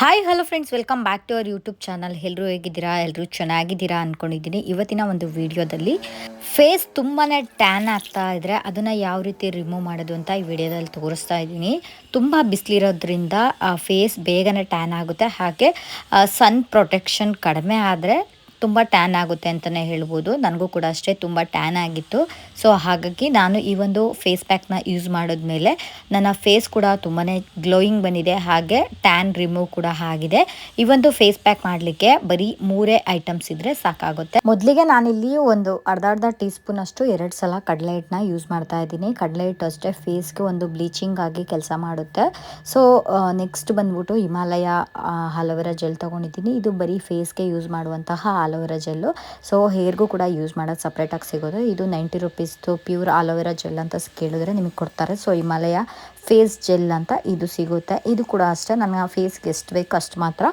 Hi hello friends welcome back to our YouTube channel ಎಲ್ಲರೂ ಹೇಗಿದ್ದೀರಾ? ಎಲ್ಲರೂ ಚೆನ್ನಾಗಿದ್ದೀರಾ ಅಂದ್ಕೊಂಡಿದ್ದೀನಿ ಇವತ್ತಿನ ಒಂದು ವಿಡಿಯೋದಲ್ಲಿ ಫೇಸ್ ತುಂಬಾ ಟ್ಯಾನ್ ಆಗ್ತಾ ಇದ್ದರೆ ಅದನ್ನು ಯಾವ ರೀತಿ ರಿಮೂವ್ ಮಾಡೋದು ಅಂತ ಈ ವಿಡಿಯೋದಲ್ಲಿ ತೋರಿಸ್ತಾ ಇದ್ದೀನಿ. ತುಂಬ ಬಿಸಿಲಿರೋದ್ರಿಂದ ಫೇಸ್ ಬೇಗನೆ ಟ್ಯಾನ್ ಆಗುತ್ತೆ. ಹಾಗೆ ಸನ್ ಪ್ರೊಟೆಕ್ಷನ್ ಕಡಿಮೆ ಆದರೆ ತುಂಬ ಟ್ಯಾನ್ ಆಗುತ್ತೆ ಅಂತಲೇ ಹೇಳ್ಬೋದು. ನನಗೂ ಕೂಡ ಅಷ್ಟೇ ತುಂಬ ಟ್ಯಾನ್ ಆಗಿತ್ತು. ಸೊ ಹಾಗಾಗಿ ನಾನು ಈ ಒಂದು ಫೇಸ್ ಪ್ಯಾಕ್ನ ಯೂಸ್ ಮಾಡಿದ್ಮೇಲೆ ನನ್ನ ಫೇಸ್ ಕೂಡ ತುಂಬಾ ಗ್ಲೋಯಿಂಗ್ ಬಂದಿದೆ. ಹಾಗೆ ಟ್ಯಾನ್ ರಿಮೂವ್ ಕೂಡ ಆಗಿದೆ. ಈ ಒಂದು ಫೇಸ್ ಪ್ಯಾಕ್ ಮಾಡಲಿಕ್ಕೆ ಬರೀ ಮೂರೇ ಐಟಮ್ಸ್ ಇದ್ರೆ ಸಾಕಾಗುತ್ತೆ. ಮೊದಲಿಗೆ ನಾನಿಲ್ಲಿ ಒಂದು ಅರ್ಧ ಅರ್ಧ ಟೀ ಸ್ಪೂನ್ ಅಷ್ಟು ಎರಡು ಸಲ ಕಡಲೆ ಹಿಟ್ಟನ್ನ ಯೂಸ್ ಮಾಡ್ತಾ ಇದ್ದೀನಿ. ಕಡಲೆ ಹಿಟ್ಟು ಅಷ್ಟೇ ಫೇಸ್ಗೆ ಒಂದು ಬ್ಲೀಚಿಂಗ್ ಆಗಿ ಕೆಲಸ ಮಾಡುತ್ತೆ. ಸೊ ನೆಕ್ಸ್ಟ್ ಬಂದ್ಬಿಟ್ಟು ಹಿಮಾಲಯ ಹಲವರ ಜೆಲ್ ತೊಗೊಂಡಿದ್ದೀನಿ. ಇದು ಬರೀ ಫೇಸ್ಗೆ ಯೂಸ್ ಮಾಡುವಂತಹ ಆಲೋವೆರಾ ಜೆಲ್ಲು. ಸೊ ಹೇರ್ಗೂ ಕೂಡ ಯೂಸ್ ಮಾಡೋದು ಸಪ್ರೇಟಾಗಿ ಸಿಗೋದು. ಇದು ನೈಂಟಿ ರುಪೀಸ್ದು ಪ್ಯೂರ್ ಆಲೋವೆರಾ ಜೆಲ್ ಅಂತ ಕೇಳಿದ್ರೆ ನಿಮಗೆ ಕೊಡ್ತಾರೆ. ಸೊ ಹಿಮಾಲಯ ಫೇಸ್ ಜೆಲ್ ಅಂತ ಇದು ಸಿಗುತ್ತೆ. ಇದು ಕೂಡ ಅಷ್ಟೇ ಆ ಫೇಸ್ಗೆ ಎಷ್ಟು ಬೇಕು ಅಷ್ಟು ಮಾತ್ರ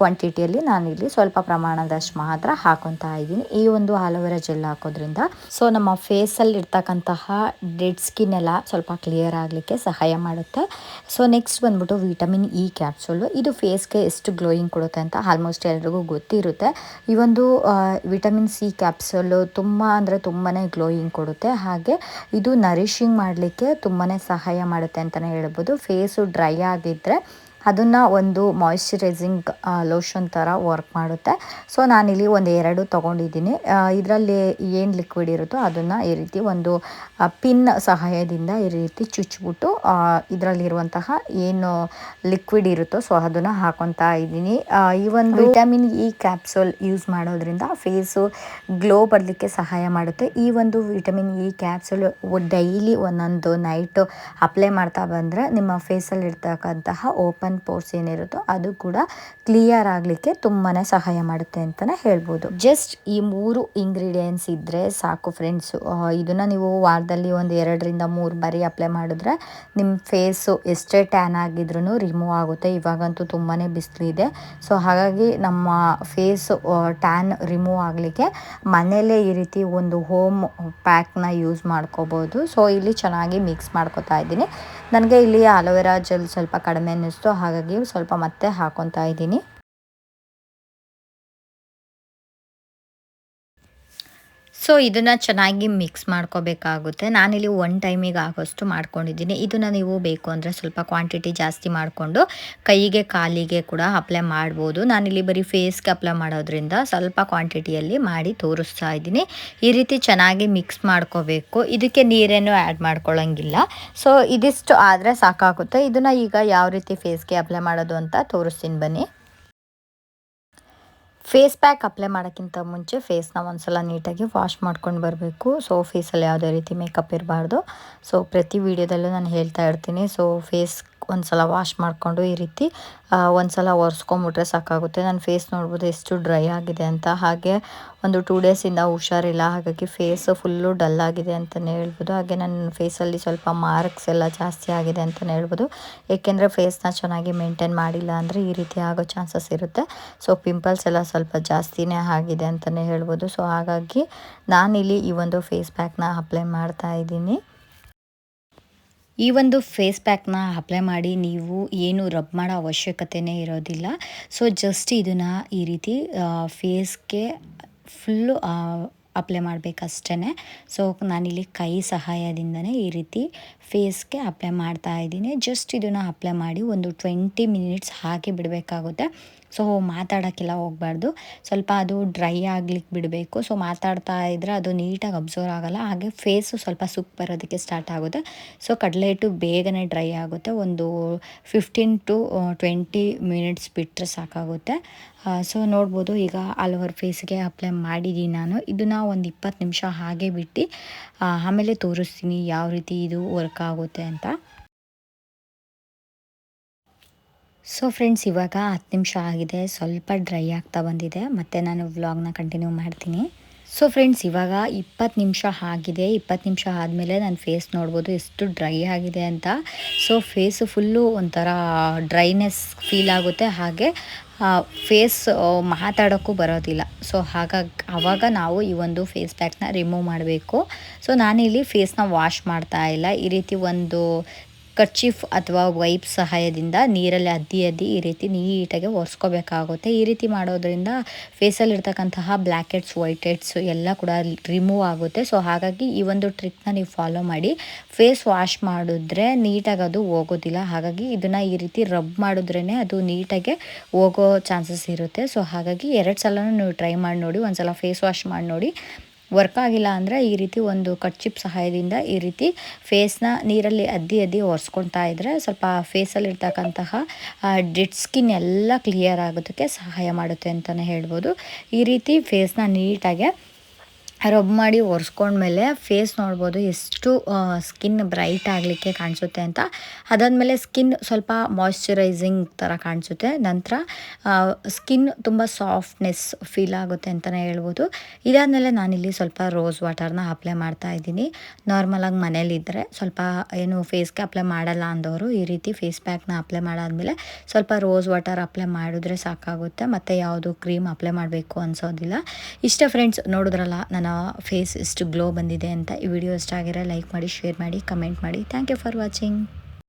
ಕ್ವಾಂಟಿಟಿಯಲ್ಲಿ ಇಲ್ಲಿ ಸ್ವಲ್ಪ ಪ್ರಮಾಣದಷ್ಟು ಮಾತ್ರ ಹಾಕೊತಾ ಇದ್ದೀನಿ. ಈ ಒಂದು ಆಲೋವೆರಾ ಜೆಲ್ ಹಾಕೋದ್ರಿಂದ ಸೊ, ನಮ್ಮ ಫೇಸಲ್ಲಿ ಇರ್ತಕ್ಕಂತಹ ಡೆಡ್ ಸ್ಕಿನ್ ಎಲ್ಲ ಸ್ವಲ್ಪ ಕ್ಲಿಯರ್ ಆಗಲಿಕ್ಕೆ ಸಹಾಯ ಮಾಡುತ್ತೆ. ಸೊ ನೆಕ್ಸ್ಟ್ ಬಂದ್ಬಿಟ್ಟು ವಿಟಮಿನ್ ಇ ಕ್ಯಾಪ್ಸೂಲು ಇದು ಫೇಸ್ಗೆ ಎಷ್ಟು ಗ್ಲೋಯಿಂಗ್ ಕೊಡುತ್ತೆ ಅಂತ ಆಲ್ಮೋಸ್ಟ್ ಎಲ್ರಿಗೂ ಗೊತ್ತಿರುತ್ತೆ. ಈ ಒಂದು ವಿಟಮಿನ್ ಸಿ ಕ್ಯಾಪ್ಸೂಲು ತುಂಬ ಅಂದರೆ ತುಂಬಾ ಗ್ಲೋಯಿಂಗ್ ಕೊಡುತ್ತೆ. ಹಾಗೆ ಇದು ನರಿಷಿಂಗ್ ಮಾಡಲಿಕ್ಕೆ ತುಂಬಾ ಸಹಾಯ ಮಾಡುತ್ತೆ. ಅಂತಲೇ ಹೇಳ್ಬೋದು. ಫೇಸು ಡ್ರೈ ಆಗಿದ್ದರೆ ಅದನ್ನು ಒಂದು ಮಾಯಿಶ್ಚರೈಸಿಂಗ್ ಲೋಷನ್ ಥರ ವರ್ಕ್ ಮಾಡುತ್ತೆ. ಸೊ ನಾನಿಲ್ಲಿ ಒಂದು ಎರಡು ತೊಗೊಂಡಿದ್ದೀನಿ. ಇದರಲ್ಲಿ ಏನು ಲಿಕ್ವಿಡ್ ಇರುತ್ತೋ ಅದನ್ನು ಈ ರೀತಿ ಒಂದು ಪಿನ್ ಸಹಾಯದಿಂದ ಈ ರೀತಿ ಚುಚ್ಚಿಬಿಟ್ಟು ಇದರಲ್ಲಿರುವಂತಹ ಏನು ಲಿಕ್ವಿಡ್ ಇರುತ್ತೋ ಸೊ ಅದನ್ನು ಹಾಕೊತಾ ಇದ್ದೀನಿ. ಈ ಒಂದು ವಿಟಮಿನ್ ಇ ಕ್ಯಾಪ್ಸೂಲ್ ಯೂಸ್ ಮಾಡೋದ್ರಿಂದ ಫೇಸು ಗ್ಲೋ ಬರಲಿಕ್ಕೆ ಸಹಾಯ ಮಾಡುತ್ತೆ. ಈ ಒಂದು ವಿಟಮಿನ್ ಇ ಕ್ಯಾಪ್ಸೂಲ್ ಡೈಲಿ ಒಂದೊಂದು ನೈಟು ಅಪ್ಲೈ ಮಾಡ್ತಾ ಬಂದರೆ ನಿಮ್ಮ ಫೇಸಲ್ಲಿ ಇರ್ತಕ್ಕಂತಹ ಓಪನ್ ಪೋರ್ಸ್ ಏನಿರುತ್ತೋ ಅದು ಕೂಡ ಕ್ಲಿಯರ್ ಆಗಲಿಕ್ಕೆ ತುಂಬಾ ಸಹಾಯ ಮಾಡುತ್ತೆ ಅಂತಲೇ ಹೇಳ್ಬೋದು. ಜಸ್ಟ್ ಈ ಮೂರು ಇಂಗ್ರೀಡಿಯೆಂಟ್ಸ್ ಇದ್ದರೆ ಸಾಕು ಫ್ರೆಂಡ್ಸು. ಇದನ್ನು ನೀವು ವಾರದಲ್ಲಿ ಒಂದು ಎರಡರಿಂದ ಮೂರು ಬಾರಿ ಅಪ್ಲೈ ಮಾಡಿದ್ರೆ ನಿಮ್ಮ ಫೇಸು ಎಷ್ಟೇ ಟ್ಯಾನ್ ಆಗಿದ್ರೂ ರಿಮೂವ್ ಆಗುತ್ತೆ. ಇವಾಗಂತೂ ತುಂಬಾ ಬಿಸಿಲಿದೆ ಸೊ ಹಾಗಾಗಿ ನಮ್ಮ ಫೇಸ್ ಟ್ಯಾನ್ ರಿಮೂವ್ ಆಗಲಿಕ್ಕೆ ಮನೆಯಲ್ಲೇ ಈ ರೀತಿ ಒಂದು ಹೋಮ್ ಪ್ಯಾಕ್ನ ಯೂಸ್ ಮಾಡ್ಕೋಬೋದು. ಸೊ ಇಲ್ಲಿ ಚೆನ್ನಾಗಿ ಮಿಕ್ಸ್ ಮಾಡ್ಕೋತಾ ಇದ್ದೀನಿ. ನನಗೆ ಇಲ್ಲಿ ಅಲೋವೆರಾ ಜೆಲ್ ಸ್ವಲ್ಪ ಕಡಿಮೆ ಅನ್ನಿಸ್ತು ಹಾಗಾಗಿ ಸ್ವಲ್ಪ ಮತ್ತೆ ಹಾಕೊತಾ ಇದ್ದೀನಿ. ಸೊ ಇದನ್ನು ಚೆನ್ನಾಗಿ ಮಿಕ್ಸ್ ಮಾಡ್ಕೋಬೇಕಾಗುತ್ತೆ. ನಾನಿಲ್ಲಿ ಒನ್ ಟೈಮಿಗೆ ಆಗೋಷ್ಟು ಮಾಡ್ಕೊಂಡಿದ್ದೀನಿ. ಇದನ್ನು ನೀವು ಬೇಕು ಅಂದರೆ ಸ್ವಲ್ಪ ಕ್ವಾಂಟಿಟಿ ಜಾಸ್ತಿ ಮಾಡಿಕೊಂಡು ಕೈಗೆ ಕಾಲಿಗೆ ಕೂಡ ಅಪ್ಲೈ ಮಾಡ್ಬೋದು. ನಾನಿಲ್ಲಿ ಬರೀ ಫೇಸ್ಗೆ ಅಪ್ಲೈ ಮಾಡೋದ್ರಿಂದ ಸ್ವಲ್ಪ ಕ್ವಾಂಟಿಟಿಯಲ್ಲಿ ಮಾಡಿ ತೋರಿಸ್ತಾ ಇದ್ದೀನಿ. ಈ ರೀತಿ ಚೆನ್ನಾಗಿ ಮಿಕ್ಸ್ ಮಾಡ್ಕೋಬೇಕು. ಇದಕ್ಕೆ ನೀರೇನು ಆ್ಯಡ್ ಮಾಡ್ಕೊಳ್ಳೋಂಗಿಲ್ಲ ಸೊ ಇದಿಷ್ಟು ಆದರೆ ಸಾಕಾಗುತ್ತೆ. ಇದನ್ನು ಈಗ ಯಾವ ರೀತಿ ಫೇಸ್ಗೆ ಅಪ್ಲೈ ಮಾಡೋದು ಅಂತ ತೋರಿಸ್ತೀನಿ ಬನ್ನಿ. ಫೇಸ್ ಪ್ಯಾಕ್ ಅಪ್ಲೈ ಮಾಡೋಕ್ಕಿಂತ ಮುಂಚೆ ಫೇಸ್ನ ಒಂದ್ಸಲ ನೀಟಾಗಿ ವಾಶ್ ಮಾಡ್ಕೊಂಡು ಬರಬೇಕು. ಸೊ ಫೇಸಲ್ಲಿ ಯಾವುದೇ ರೀತಿ ಮೇಕಪ್ ಇರಬಾರ್ದು. ಸೊ ಪ್ರತಿ ವಿಡಿಯೋದಲ್ಲೂ ನಾನು ಹೇಳ್ತಾ ಇರ್ತೀನಿ. ಸೊ ಫೇಸ್ ಒಂದು ಸಲ ವಾಶ್ ಮಾಡಿಕೊಂಡು ಈ ರೀತಿ ಒಂದು ಸಲ ಒರೆಸ್ಕೊಂಬಿಟ್ರೆ ಸಾಕಾಗುತ್ತೆ. ನನ್ನ ಫೇಸ್ ನೋಡ್ಬೋದು ಎಷ್ಟು ಡ್ರೈ ಆಗಿದೆ ಅಂತ. ಹಾಗೆ ಒಂದು ಟೂ ಡೇಸಿಂದ ಹುಷಾರಿಲ್ಲ. ಹಾಗಾಗಿ ಫೇಸ್ ಫುಲ್ಲು ಡಲ್ ಆಗಿದೆ ಅಂತಲೇ ಹೇಳ್ಬೋದು. ಹಾಗೆ ನನ್ನ ಫೇಸಲ್ಲಿ ಸ್ವಲ್ಪ ಮಾರ್ಕ್ಸ್ ಎಲ್ಲ ಜಾಸ್ತಿ ಆಗಿದೆ ಅಂತಲೇ ಹೇಳ್ಬೋದು. ಏಕೆಂದರೆ ಫೇಸ್ನ ಚೆನ್ನಾಗಿ ಮೇಂಟೈನ್ ಮಾಡಿಲ್ಲ ಅಂದರೆ ಈ ರೀತಿ ಆಗೋ ಚಾನ್ಸಸ್ ಇರುತ್ತೆ. ಸೊ ಪಿಂಪಲ್ಸ್ ಎಲ್ಲ ಸ್ವಲ್ಪ ಜಾಸ್ತಿನೇ ಆಗಿದೆ ಅಂತಲೇ ಹೇಳ್ಬೋದು. ಸೊ ಹಾಗಾಗಿ ನಾನಿಲ್ಲಿ ಈ ಒಂದು ಫೇಸ್ ಪ್ಯಾಕ್ನ ಅಪ್ಲೈ ಮಾಡ್ತಾ ಇದ್ದೀನಿ. ಈ ಒಂದು ಫೇಸ್ ಪ್ಯಾಕ್ನ ಅಪ್ಲೈ ಮಾಡಿ ನೀವು ಏನು ರಬ್ ಮಾಡೋ ಅವಶ್ಯಕತೆಯೇ ಇರೋದಿಲ್ಲ. ಸೊ ಜಸ್ಟ್ ಇದನ್ನು ಈ ರೀತಿ ಫೇಸ್ಗೆ ಫುಲ್ಲು ಅಪ್ಲೈ ಮಾಡಬೇಕಷ್ಟೇ ಸೊ ನಾನಿಲ್ಲಿ ಕೈ ಸಹಾಯದಿಂದನೇ ಈ ರೀತಿ ಫೇಸ್ಗೆ ಅಪ್ಲೈ ಮಾಡ್ತಾ ಇದ್ದೀನಿ. ಜಸ್ಟ್ ಇದನ್ನು ಅಪ್ಲೈ ಮಾಡಿ ಒಂದು ಟ್ವೆಂಟಿ ಮಿನಿಟ್ಸ್ ಹಾಕಿ ಬಿಡಬೇಕಾಗುತ್ತೆ. ಸೊ ಮಾತಾಡೋಕ್ಕೆಲ್ಲ ಹೋಗ್ಬಾರ್ದು. ಸ್ವಲ್ಪ ಅದು ಡ್ರೈ ಆಗ್ಲಿಕ್ಕೆ ಬಿಡಬೇಕು. ಸೊ ಮಾತಾಡ್ತಾ ಇದ್ದರೆ ಅದು ನೀಟಾಗಿ ಅಬ್ಸರ್ವ್ ಆಗೋಲ್ಲ. ಹಾಗೆ ಫೇಸು ಸ್ವಲ್ಪ ಸುಕ್ ಬರೋದಕ್ಕೆ ಸ್ಟಾರ್ಟ್ ಆಗುತ್ತೆ. ಸೊ ಕಡಲೆ ಹಿಟ್ಟು ಬೇಗನೆ ಡ್ರೈ ಆಗುತ್ತೆ. ಒಂದು ಫಿಫ್ಟೀನ್ ಟು ಟ್ವೆಂಟಿ ಮಿನಿಟ್ಸ್ ಬಿಟ್ಟರೆ ಸಾಕಾಗುತ್ತೆ. ಸೊ ನೋಡ್ಬೋದು. ಈಗ ಆಲ್ ಓವರ್ ಫೇಸ್ಗೆ ಅಪ್ಲೈ ಮಾಡಿದ್ದೀನಿ ನಾನು. ಇದನ್ನು ಒಂದು ಇಪ್ಪತ್ತು ನಿಮಿಷ ಹಾಗೆ ಬಿಟ್ಟು ಆಮೇಲೆ ತೋರಿಸ್ತೀನಿ ಯಾವ ರೀತಿ ಇದು ವರ್ಕ್ ಆಗುತ್ತೆ ಅಂತ. ಸೊ ಫ್ರೆಂಡ್ಸ್ ಇವಾಗ ಹತ್ತು ನಿಮಿಷ ಆಗಿದೆ. ಸ್ವಲ್ಪ ಡ್ರೈ ಆಗ್ತಾ ಬಂದಿದೆ. ಮತ್ತು ನಾನು ವ್ಲಾಗ್ನ ಕಂಟಿನ್ಯೂ ಮಾಡ್ತೀನಿ. ಸೊ ಫ್ರೆಂಡ್ಸ್ ಇವಾಗ ಇಪ್ಪತ್ತು ನಿಮಿಷ ಆಗಿದೆ. ಇಪ್ಪತ್ತು ನಿಮಿಷ ಆದಮೇಲೆ ನನ್ನ ಫೇಸ್ ನೋಡ್ಬೋದು ಎಷ್ಟು ಡ್ರೈ ಆಗಿದೆ ಅಂತ. ಸೊ ಫೇಸು ಫುಲ್ಲು ಒಂಥರ ಡ್ರೈನೆಸ್ ಫೀಲ್ ಆಗುತ್ತೆ. ಹಾಗೆ ಫೇಸ್ ಮಾತಾಡೋಕ್ಕೂ ಬರೋದಿಲ್ಲ. ಸೊ ಹಾಗಾಗಿ, ಆವಾಗ ನಾವು ಈ ಒಂದು ಫೇಸ್ ಪ್ಯಾಕ್ನ ರಿಮೂವ್ ಮಾಡಬೇಕು. ಸೊ ನಾನಿಲ್ಲಿ ಫೇಸ್ನ ವಾಶ್ ಮಾಡ್ತಾ ಇಲ್ಲ. ಈ ರೀತಿ ಒಂದು ಕರ್ಚಿಫ್ ಅಥವಾ ವೈಪ್ ಸಹಾಯದಿಂದ ನೀರಲ್ಲಿ ಅದ್ದಿ ಅದ್ದಿ ಈ ರೀತಿ ನೀಟಾಗಿ ಒರೆಸ್ಕೋಬೇಕಾಗುತ್ತೆ. ಈ ರೀತಿ ಮಾಡೋದ್ರಿಂದ ಫೇಸಲ್ಲಿ ಇರ್ತಕ್ಕಂತಹ ಬ್ಲ್ಯಾಕ್ ಹೆಡ್ಸ್ ವೈಟ್ ಹೆಡ್ಸ್ ಎಲ್ಲ ಕೂಡ ರಿಮೂವ್ ಆಗುತ್ತೆ. ಸೊ ಹಾಗಾಗಿ ಈ ಒಂದು ಟ್ರಿಕ್ನ ನೀವು ಫಾಲೋ ಮಾಡಿ. ಫೇಸ್ ವಾಶ್ ಮಾಡಿದ್ರೆ ನೀಟಾಗಿ ಅದು ಹೋಗೋದಿಲ್ಲ. ಹಾಗಾಗಿ ಇದನ್ನು ಈ ರೀತಿ ರಬ್ ಮಾಡಿದ್ರೇ ಅದು ನೀಟಾಗಿ ಹೋಗೋ ಚಾನ್ಸಸ್ ಇರುತ್ತೆ. ಸೊ ಹಾಗಾಗಿ ಎರಡು ಸಲನೂ ನೀವು ಟ್ರೈ ಮಾಡಿ ನೋಡಿ. ಒಂದು ಸಲ ಫೇಸ್ ವಾಶ್ ಮಾಡಿ ನೋಡಿ. ವರ್ಕ್ ಆಗಿಲ್ಲ ಅಂದರೆ ಈ ರೀತಿ ಒಂದು ಕಟ್ಚಿಪ್ ಸಹಾಯದಿಂದ ಈ ರೀತಿ ಫೇಸ್ನ ನೀರಲ್ಲಿ ಅದ್ದಿ ಅದ್ದಿ ಒರೆಸ್ಕೊಳ್ತಾ ಇದ್ದರೆ ಸ್ವಲ್ಪ ಫೇಸಲ್ಲಿರ್ತಕ್ಕಂತಹ ಡೆಡ್ ಸ್ಕಿನ್ ಎಲ್ಲ ಕ್ಲಿಯರ್ ಆಗೋದಕ್ಕೆ ಸಹಾಯ ಮಾಡುತ್ತೆ ಅಂತಲೇ ಹೇಳ್ಬೋದು. ಈ ರೀತಿ ಫೇಸ್ನ ನೀಟಾಗೆ ರಬ್ ಮಾಡಿ ಒರೆಸ್ಕೊಂಡ್ಮೇಲೆ ಫೇಸ್ ನೋಡ್ಬೋದು ಎಷ್ಟು ಸ್ಕಿನ್ ಬ್ರೈಟ್ ಆಗಲಿಕ್ಕೆ ಕಾಣಿಸುತ್ತೆ ಅಂತ. ಅದಾದಮೇಲೆ ಸ್ಕಿನ್ ಸ್ವಲ್ಪ ಮಾಯ್ಶ್ಚರೈಸಿಂಗ್ ಥರ ಕಾಣಿಸುತ್ತೆ. ನಂತರ ಸ್ಕಿನ್ ತುಂಬ ಸಾಫ್ಟ್ನೆಸ್ ಫೀಲ್ ಆಗುತ್ತೆ ಅಂತಲೇ ಹೇಳ್ಬೋದು. ಇದಾದಮೇಲೆ ನಾನಿಲ್ಲಿ ಸ್ವಲ್ಪ ರೋಸ್ ವಾಟರ್ನ ಅಪ್ಲೈ ಮಾಡ್ತಾ ಇದ್ದೀನಿ. ನಾರ್ಮಲಾಗಿ ಮನೇಲಿದ್ದರೆ ಸ್ವಲ್ಪ ಏನು ಫೇಸ್ಗೆ ಅಪ್ಲೈ ಮಾಡಲ್ಲ ಅಂದವರು ಈ ರೀತಿ ಫೇಸ್ ಪ್ಯಾಕ್ನ ಅಪ್ಲೈ ಮಾಡಾದಮೇಲೆ ಸ್ವಲ್ಪ ರೋಸ್ ವಾಟರ್ ಅಪ್ಲೈ ಮಾಡಿದ್ರೆ ಸಾಕಾಗುತ್ತೆ. ಮತ್ತು ಯಾವುದು ಕ್ರೀಮ್ ಅಪ್ಲೈ ಮಾಡಬೇಕು ಅನ್ಸೋದಿಲ್ಲ. ಇಷ್ಟ ಫ್ರೆಂಡ್ಸ್ ನೋಡಿದ್ರಲ್ಲ ನನ್ನ ಫೇಸ್ ಎಷ್ಟು ಗ್ಲೋ ಬಂದಿದೆ ಅಂತ ಈ ವಿಡಿಯೋ ಇಷ್ಟ ಆಗಿರೋ ಲೈಕ್ ಮಾಡಿ ಶೇರ್ ಮಾಡಿ ಕಮೆಂಟ್ ಮಾಡಿ. Thank you for watching